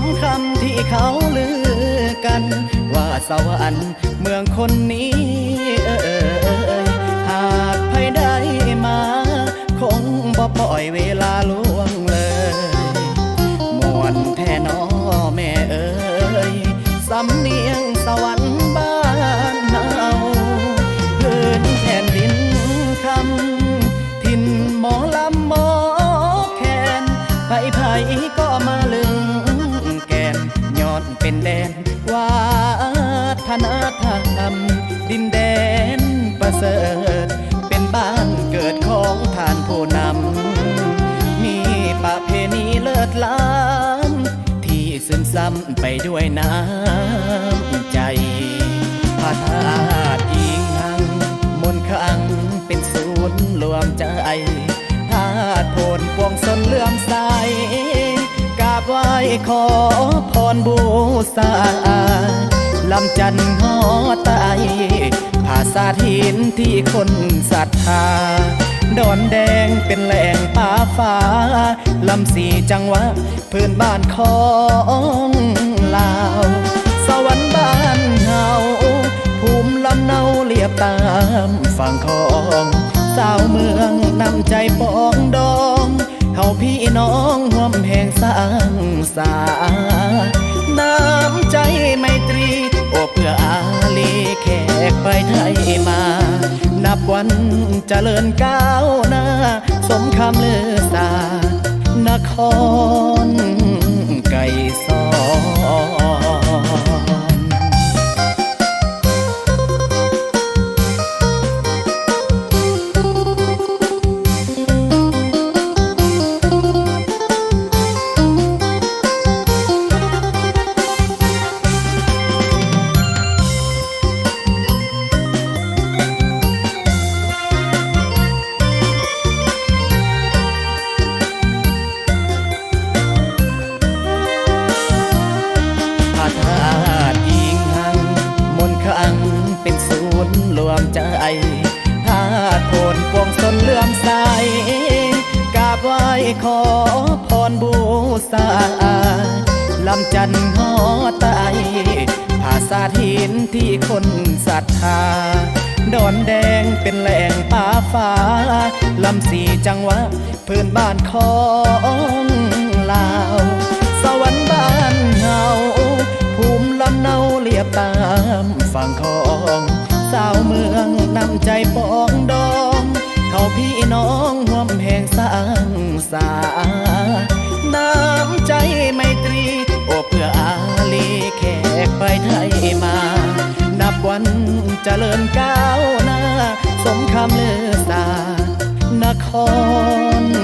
มคำที่เขาลือกัน ว่าสวรรค์เมืองคนนี้เออหากใครได้มา คงบ่ปล่อยเวลาล่วงเลยมวนแท่นอแม่เอ๋ยสำเนียงสวรรค์บ้านเฮาพื้นแผ่นดินคำถิ่นหมอลำหมอแคนไผไผก็มาเลึง นธรรม ดินแดนประเสริฐ เป็นบ้านเกิดของท่านผู้นำ มีประเพณีเลิศล้ำ ที่ซึมซ้ำไปด้วยน้ำใจพระธาตุอิงหัง มนต์ขลังเป็นศูนย์รวมใจธาตุโพนปวงสนเลื่อมใสกราบไหว้ขอพรบูชา ลำจันหอไตภาษาทินที่คนศรัทธา ดอนแดงเป็นแหล่งป่าฟ้า ลำสีจังหวะพื้นบ้านของลาว สวรรค์บ้านเฮาภูมิลำเนาเรียบตามฝั่งของสาวเมืองนำใจปองดองเฮาพี่น้องห่วมแห่งสร้างสาน้ำใจไม่ กไปไทยมา นับวันจเจริญก้าวหน้า สมคำเลือสานคร วมใจธาตุโพนปวงสนเลื่อมใสกราบไหว้ขอพรบูชาลำจันหอไตภาษาทินที่คนศรัทธาดอนแดงเป็นแหล่งป่าฟ้า ลำสีจังหวะพื้นบ้านของลาว นำใจปองดอง เขาพี่น้องห่วมแห่งสร้างสา น้ำใจไมตรี โอเพื่ออาลีแขกไปไทยมา นับวันเจริญก้าวหน้า สมคำเลือสานคร